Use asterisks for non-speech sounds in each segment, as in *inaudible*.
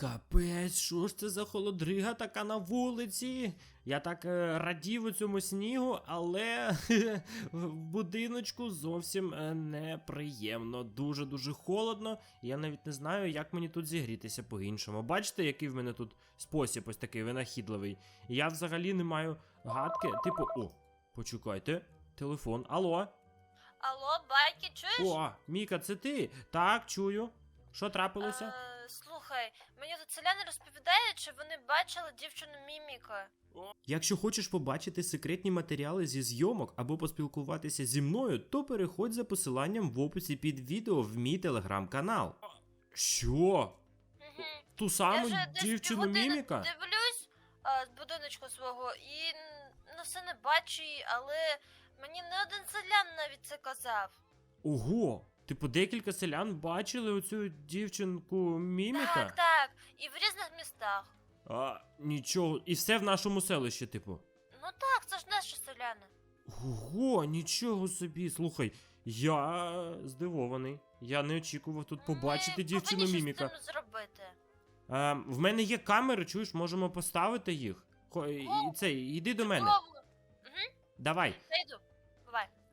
Капець, що ж це за холодрига така на вулиці? Я так е, радів у цьому снігу, але *laughs* в будиночку зовсім е, неприємно. Дуже-дуже холодно. Я навіть не знаю, як мені тут зігрітися по-іншому. Бачите, який в мене тут спосіб ось такий винахідливий. Я взагалі не маю гадки. Типу, о, почекайте, телефон. Алло. Алло, Байки, чуєш? О, Міка, це ти? Так, чую. Що трапилося? Е, слухай, мені тут селяни розповідають, що вони бачили дівчину Міміка. Якщо хочеш побачити секретні матеріали зі зйомок або поспілкуватися зі мною, то переходь за посиланням в описі під відео в мій телеграм-канал. Що? Угу. Ту Я саму вже десь дівчину півгодини міміка? дивлюсь а, з будиночку свого і м, ну все не бачу її, але мені не один селян навіть це казав. Ого! Типу, декілька селян бачили оцю дівчинку міміка? Так, так. І в різних містах. А, нічого. І все в нашому селищі, типу. Ну так, це ж наші селяни. Ого, нічого собі. Слухай, я здивований. Я не очікував тут побачити Ми дівчину повинні міміка. щось з цим зробити. А, в мене є камери, чуєш, можемо поставити їх. Хо, і, О, це, йди до мене. Угу, Давай. зайду. Бувай.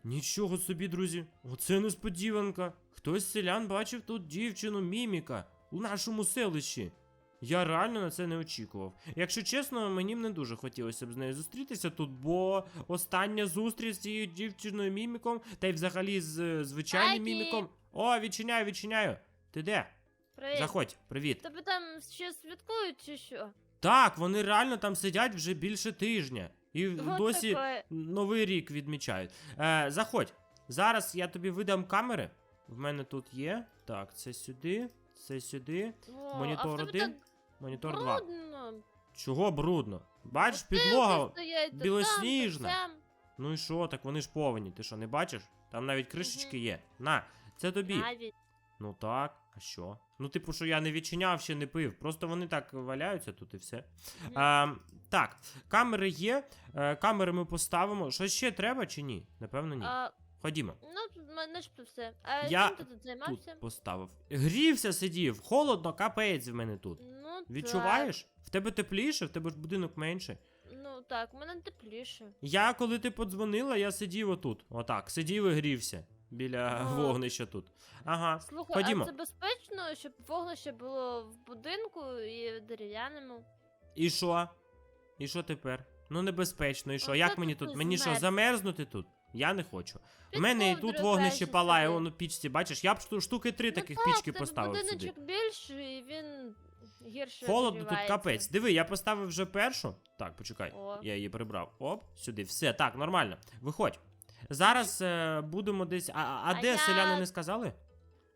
Нічого собі, друзі. Оце несподіванка. Хтось з селян бачив тут дівчину міміка у нашому селищі. Я реально на це не очікував. Якщо чесно, мені б не дуже хотілося б з нею зустрітися тут, бо остання зустріч з цією дівчиною міміком, та й взагалі з е, звичайним Айкі. міміком. О, відчиняю, відчиняю. Ти де? Привіт. Заходь, привіт. Тебе там ще святкують чи що? Так, вони реально там сидять вже більше тижня. І От досі таке. Новий рік відмічають. Е, заходь. Зараз я тобі видам камери. В мене тут є. Так, це сюди, це сюди. О, Монітор а в тебе один, Монітор 2. Чого брудно? Бачиш, підлога. білосніжна. Там. Ну і що, так вони ж повинні. Ти що, не бачиш? Там навіть кришечки є. На, це тобі. Навіть. Ну так, а що? Ну, типу, що я не відчиняв, ще не пив. Просто вони так валяються тут і все. А, так, камери є. Е, камери ми поставимо. Що ще треба чи ні? Напевно, ні. А, Ходімо. ну, мене ж все. А Я чим ти тут займався? Тут поставив. Грівся сидів, холодно, капець в мене тут. Ну, Відчуваєш? В тебе тепліше, в тебе ж будинок. Так. Ну так, в мене тепліше. Я, коли ти подзвонила, я сидів отут. Отак, сидів і грівся. Біля Ага. вогнища тут. Ага. Слухай, Ходімо. а це безпечно, щоб вогнище було в будинку і дерев'яному? І що? І що тепер? Ну небезпечно, і що? Оце Як мені тут тут? Мені що, змерз. замерзнути тут? Я не хочу. В Під мене і тут ковдрою вогнище палає, воно пічці, бачиш, я б шту- штуки три таких ну, пічки так, поставив сюди. будиночок більший, і він гірше Холодно тут капець. Диви, я поставив вже першу. Так, почекай. О. Я її прибрав. Оп, сюди. Все, так, нормально. Виходь. Зараз е, будемо десь. А, а, А де я- селяни не сказали?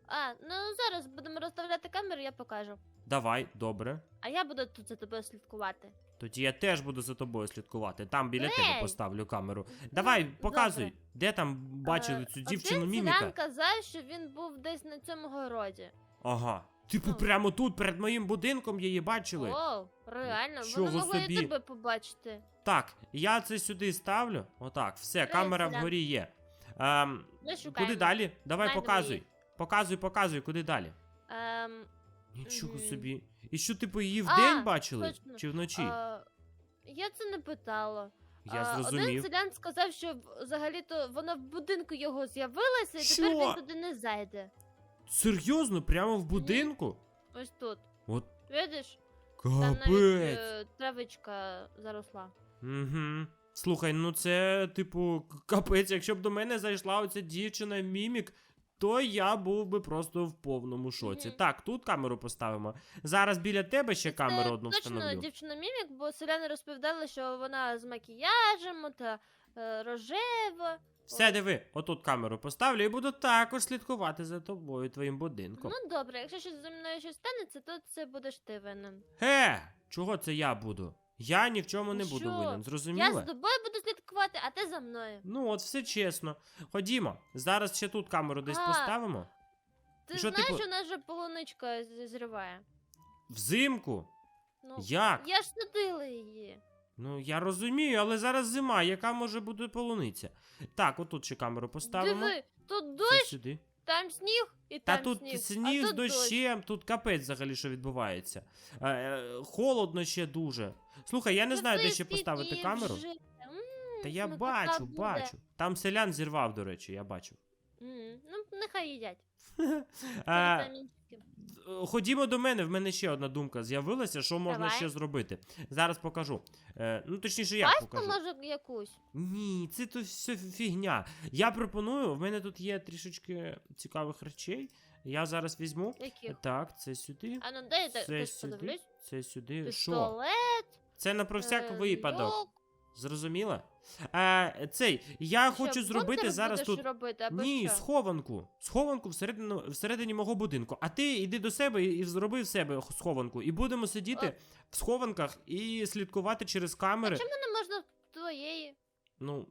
А, ну зараз будемо розставляти камери, я покажу. Давай, добре. А я буду тут за тобою слідкувати. Тоді я теж буду за тобою слідкувати. Там біля Ей! тебе поставлю камеру. Давай, показуй, добре. де там бачили Е, цю дівчину один міміка. селян казав, що він був десь на цьому городі. Ага. Типу, прямо тут, перед моїм будинком її бачили. О, реально, Чого вони могли собі? і тебе побачити. Так, я це сюди ставлю. Отак, все, Привіт, камера селян. вгорі є. Ем, Ми шукаємо. куди далі? Давай Знайдемо показуй. її. Показуй, показуй, куди далі. Ем, Нічого Мгм. собі. І що, типу, її А, вдень бачили? точно. Чи вночі? а, я це не питала. Я А, Один зрозумів. селян сказав, що взагалі-то вона в будинку його з'явилася, і Що? тепер він туди не зайде. Серйозно, прямо в будинку? Ось тут. От Видиш? Там навіть капець. е, травичка заросла. Угу. Слухай, ну це, типу, к- капець, якщо б до мене зайшла оця дівчина мімік, то я був би просто в повному шоці. Мгм. Так, тут камеру поставимо. Зараз біля тебе ще камеру одну точно встановлю. дівчина мімік, бо селяни розповідали, що вона з макіяжем та е, рожева. Все, диви, отут камеру поставлю і буду також слідкувати за тобою, твоїм будинком. Ну добре, якщо щось зі мною щось станеться, то це будеш ти винен. Ге, чого це я буду? Я ні в чому не Ну буду що? винен, Я зрозуміла? з тобою буду слідкувати, а ти за мною. Ну, от все чесно. Ходімо, зараз ще тут камеру десь А, поставимо. Ти що, знаєш, типу- у нас же полуничка з- зриває. Взимку? Ну, Як? я ж садила її. Ну, я розумію, але зараз зима, яка може бути полуниця. Так, отут ще камеру поставимо. Диви, тут Це дощ, сюди. Там сніг і Та там тут сніг. сніг а з тут дощ. дощем, тут капець взагалі, що відбувається. Е, е, холодно ще дуже. Слухай, я не Ну знаю, де ще поставити камеру. Та я смакота бачу, буде. бачу. Там селян зірвав, до речі, я бачу. Ну, нехай їдять. *laughs* Е. Ходімо до мене, в мене ще одна думка з'явилася, що можна Давай. ще зробити. Зараз покажу. Е, ну, точніше, я Пасту покажу. може якусь. Ні, це тут все фігня. Я пропоную, в мене тут є трішечки цікавих речей. Я зараз візьму. Яких? Так, це сюди. А ну дай я так Це теж сюди. подивлюсь. Це сюди. Що? Пістолет. Це на про всяк е, випадок. люк. Зрозуміло? Е, цей, я Що, хочу зробити зараз будеш тут. робити, або Ні, що? схованку. Схованку всередину, всередині мого будинку. А ти йди до себе і, зроби в себе схованку. І будемо сидіти в схованках і слідкувати через А камери. чому не можна твоєї? Ну,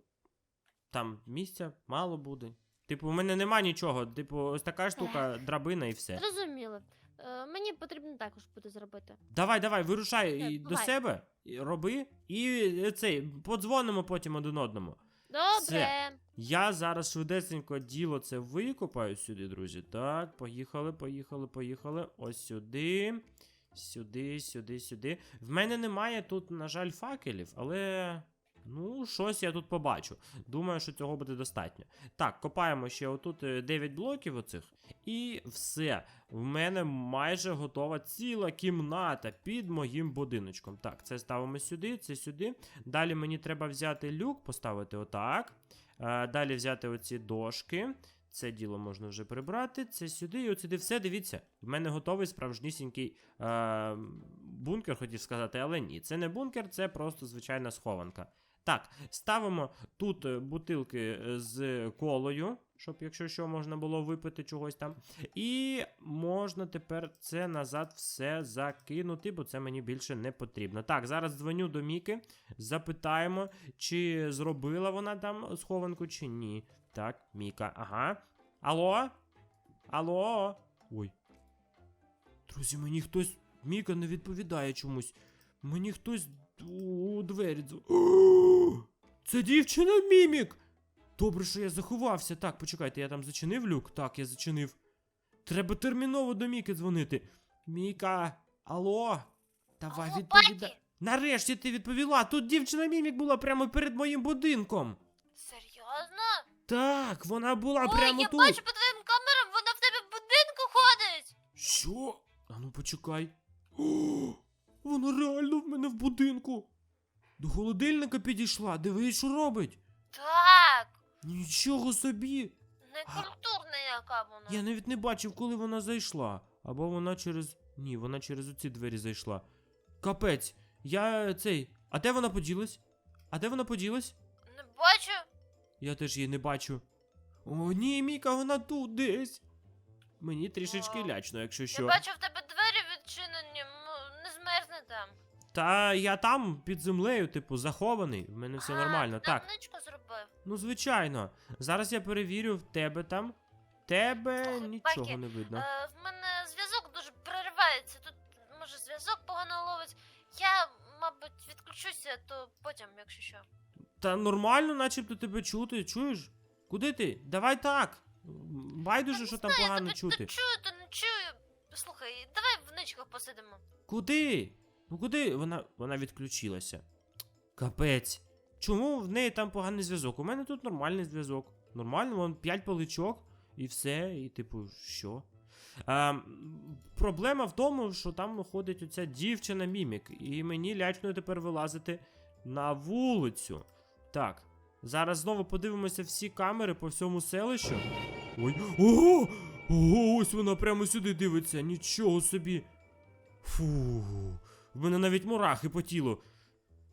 там місця мало буде. Типу, у мене нема нічого. Типу, ось така штука, драбина і все. Зрозуміло. Е, мені потрібно також буде зробити. Давай, давай, вирушай Все, і до бувай. себе, роби, і е, цей, подзвонимо потім один одному. Добре. Я зараз швидесенько діло це викопаю сюди, друзі. Так, поїхали, поїхали, поїхали. Ось сюди. Сюди, сюди, сюди. В мене немає тут, на жаль, факелів, але. Ну, щось я тут побачу. Думаю, що цього буде достатньо. Так, копаємо ще отут е, 9 блоків оцих. І все. В мене майже готова ціла кімната під моїм будиночком. Так, це ставимо сюди, це сюди. Далі мені треба взяти люк, поставити отак. Е, Далі взяти оці дошки. Це діло можна вже прибрати. Це сюди і от сюди все. Дивіться. В мене готовий справжнісінький е, бункер, хотів сказати, але ні. Це не бункер, це просто звичайна схованка. Так, ставимо тут е, бутилки е, з колою, щоб, якщо що, можна було випити чогось там. І можна тепер це назад все закинути, бо це мені більше не потрібно. Так, зараз дзвоню до Міки, запитаємо, чи зробила вона там схованку, чи ні. Так, Міка, ага. Алло? Алло? Ой. Друзі, мені хтось. Міка не відповідає чомусь. Мені хтось у двері. *gasps* Це дівчина Мімік! Добре, що я заховався. Так, почекайте, я там зачинив люк? Так, я зачинив. Треба терміново до Міки дзвонити. Міка, алло? Давай відповідай. Нарешті ти відповіла. Тут дівчина Мімік була прямо перед моїм будинком. Серйозно? Так, вона була Ой, прямо я тут. бачу по твоїм камерам, вона в тебе в будинку ходить. Що? А ну почекай. *gasps* О, вона реально в мене в будинку. До холодильника підійшла, дивись, що робить. Так, Нічого собі. некультурна яка вона. Я навіть не бачив, коли вона зайшла. Або вона через. Ні, вона через оці двері зайшла. Капець, я цей. А де вона поділась? А де вона поділась? Не бачу. Я теж її не бачу. О, ні, Міка, вона тут десь. Мені трішечки Вау. лячно, якщо що. Я бачу в тебе Та я там під землею, типу, захований. В мене все а, нормально. Так, табличку зробив. ну звичайно. Зараз я перевірю в тебе там. Тебе Слухай, нічого Бакі, не видно. Е, в мене зв'язок дуже переривається. Тут може зв'язок погано ловить. Я, мабуть, відключуся, то потім, якщо що. Та нормально, начебто тебе чути. Чуєш? Куди ти? Давай так. Байдуже, що там погано чути. Чую, то не чую. Слухай, давай в ничках посидимо. Куди? Ну куди? Вона вона відключилася. Капець. Чому в неї там поганий зв'язок? У мене тут нормальний зв'язок. Нормально, вон 5 паличок і все, і типу, що? А, проблема в тому, що там ходить оця дівчина мімік, і мені лячно тепер вилазити на вулицю. Так, зараз знову подивимося всі камери по всьому селищу. Ой, ого! Ого, ось вона прямо сюди дивиться, нічого собі. Фу, в мене навіть мурахи по тілу.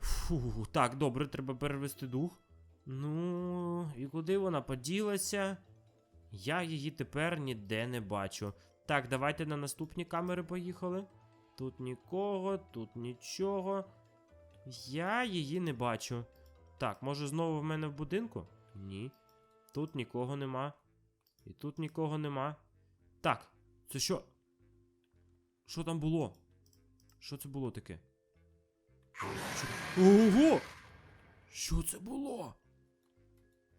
Фу, так, добре, треба перевести дух. Ну, і куди вона поділася? Я її тепер ніде не бачу. Так, давайте на наступні камери поїхали. Тут нікого, тут нічого. Я її не бачу. Так, може знову в мене в будинку? Ні. Тут нікого нема. І тут нікого нема. Так, це що? Що там було? Що це було таке? Ого! Що це було?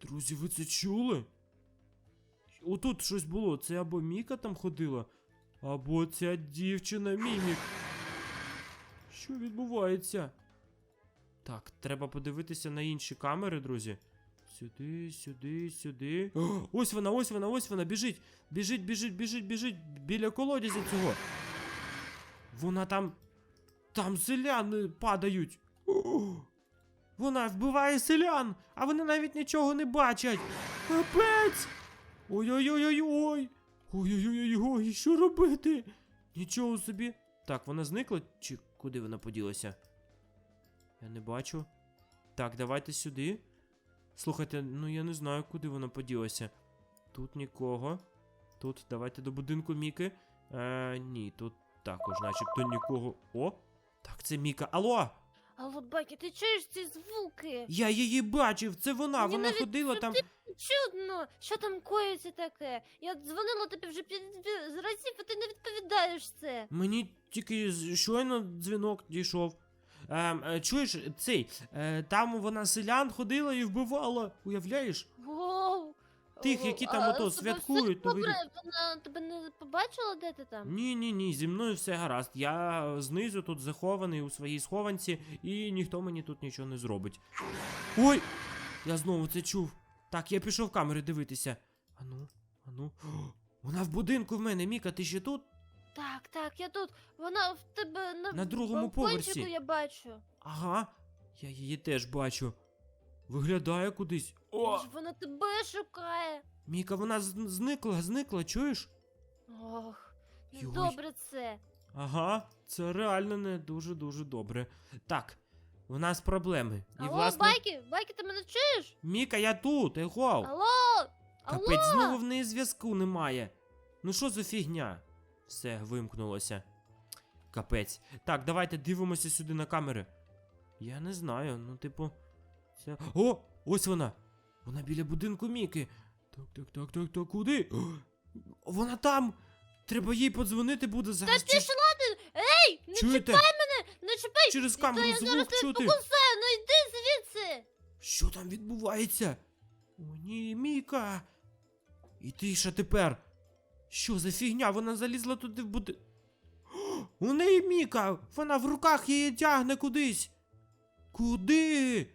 Друзі, ви це чули? отут щось було. Це або Міка там ходила, або ця дівчина Мімік. Що відбувається? Так, треба подивитися на інші камери, друзі. Сюди, сюди, сюди. О, ось вона, ось вона, ось вона. Біжить. Біжить, біжить, біжить, біжить. Біля колодязя цього. Вона там. Там селяни падають. Вона вбиває селян, а вони навіть нічого не бачать. Капець! Ой-ой-ой-ой-ой! Ой-ой-ой-ой, що робити? Нічого собі. Так, вона зникла чи куди вона поділася? Я не бачу. Так, давайте сюди. Слухайте, ну я не знаю, куди вона поділася. Тут нікого. Тут давайте до будинку Міки. Е, ні, тут також, начебто нікого. О! Так, це Міка. Алло! Алло, Бакі, ти чуєш ці звуки? Я її бачив, це вона, Мені вона навіть ходила там. Чудно, що там коїться таке? Я дзвонила тобі вже п'ять разів, а ти не відповідаєш це. Мені тільки з- щойно дзвінок дійшов. Ем, е, чуєш, цей, е, там вона селян ходила і вбивала, уявляєш? Тих, які там ото святкують Новий добре? Вона тебе не побачила, де ти там? Ні, ні, ні, зі мною все гаразд. Я знизу тут захований у своїй схованці, і ніхто мені тут нічого не зробить. Ой! Я знову це чув. Так, я пішов в камери дивитися. Ану, ану. О, *gasps* вона в будинку в мене, Міка, ти ще тут? Так, так, я тут. Вона в тебе на, На другому балкончику поверсі. я бачу. Ага, я її теж бачу. Виглядає кудись. О! Може, Вона тебе шукає. Міка, вона з- зникла, зникла, чуєш? Ох, Йой. добре це. Ага, це реально не дуже-дуже добре. Так, у нас проблеми. І, Алло, власне, Байки, Байки, ти мене чуєш? Міка, я тут, егоу. Алло! Алло! Капець, знову в неї зв'язку немає. Ну що за фігня? Все, вимкнулося. Капець. Так, давайте дивимося сюди на камери. Я не знаю, ну, типу. Це. О! Ось вона! Вона біля будинку Міки. Так, так, так, так, так, куди? О, вона там! Треба їй подзвонити буде Та зараз. пішла ти! Ей! Не Чуєте? чіпай мене! Не чіпай! Через Та камеру я зараз звук чути. покусаю, ну йди звідси! Що там відбувається? О, ні, Міка. І тиша тепер. Що за фігня? Вона залізла туди в буди. У неї Міка! Вона в руках її тягне кудись. Куди?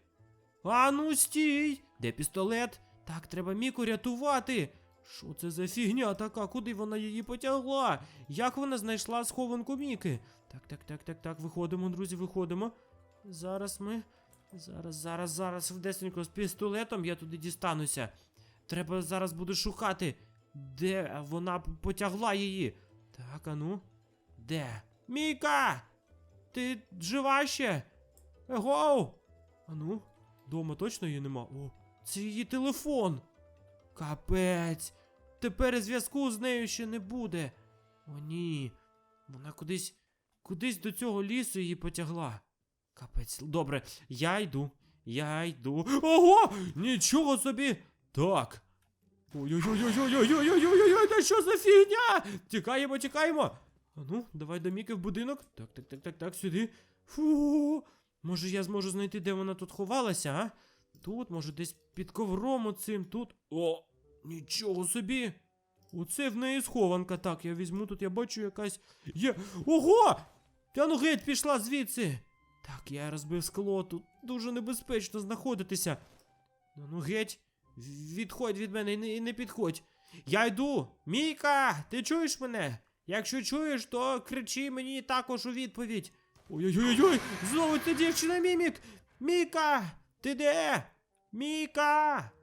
А ну стій! Де пістолет? Так, треба Міку рятувати. Що це за фігня така? Куди вона її потягла? Як вона знайшла схованку Міки? Так, так, так, так, так, виходимо, друзі, виходимо. Зараз ми. Зараз, зараз, зараз вдесенько з пістолетом я туди дістануся. Треба зараз буду шукати, де вона потягла її. Так, а ну. Де? Міка! Ти жива ще? Егоу! Ану, дома точно її нема. О, це її телефон. Капець. Тепер зв'язку з нею ще не буде. О, ні. Вона кудись. Кудись до цього лісу її потягла. Капець, добре, я йду. Я йду. Ого! Нічого собі! Так. Ой-ой-ой-ой-ой-ой-ой-ой-ой-ой, та що за фігня? Тікаємо, тікаємо. А ну, давай до Міки в будинок. Так, так, так, так, так, сюди. Фу. Може я зможу знайти, де вона тут ховалася, а? Тут, може, десь під ковром оцим, тут. О, нічого собі. Оце в неї схованка. Так, я візьму тут, я бачу якась. Є. Ого! Та ну геть пішла звідси. Так, я розбив скло, тут дуже небезпечно знаходитися. Ну, геть, відходь від мене і не, і не підходь. Я йду. Міка, ти чуєш мене? Якщо чуєш, то кричи мені також у відповідь. Ой-ой-ой, знову ця дівчина мімік. Міка, ти де? Міка!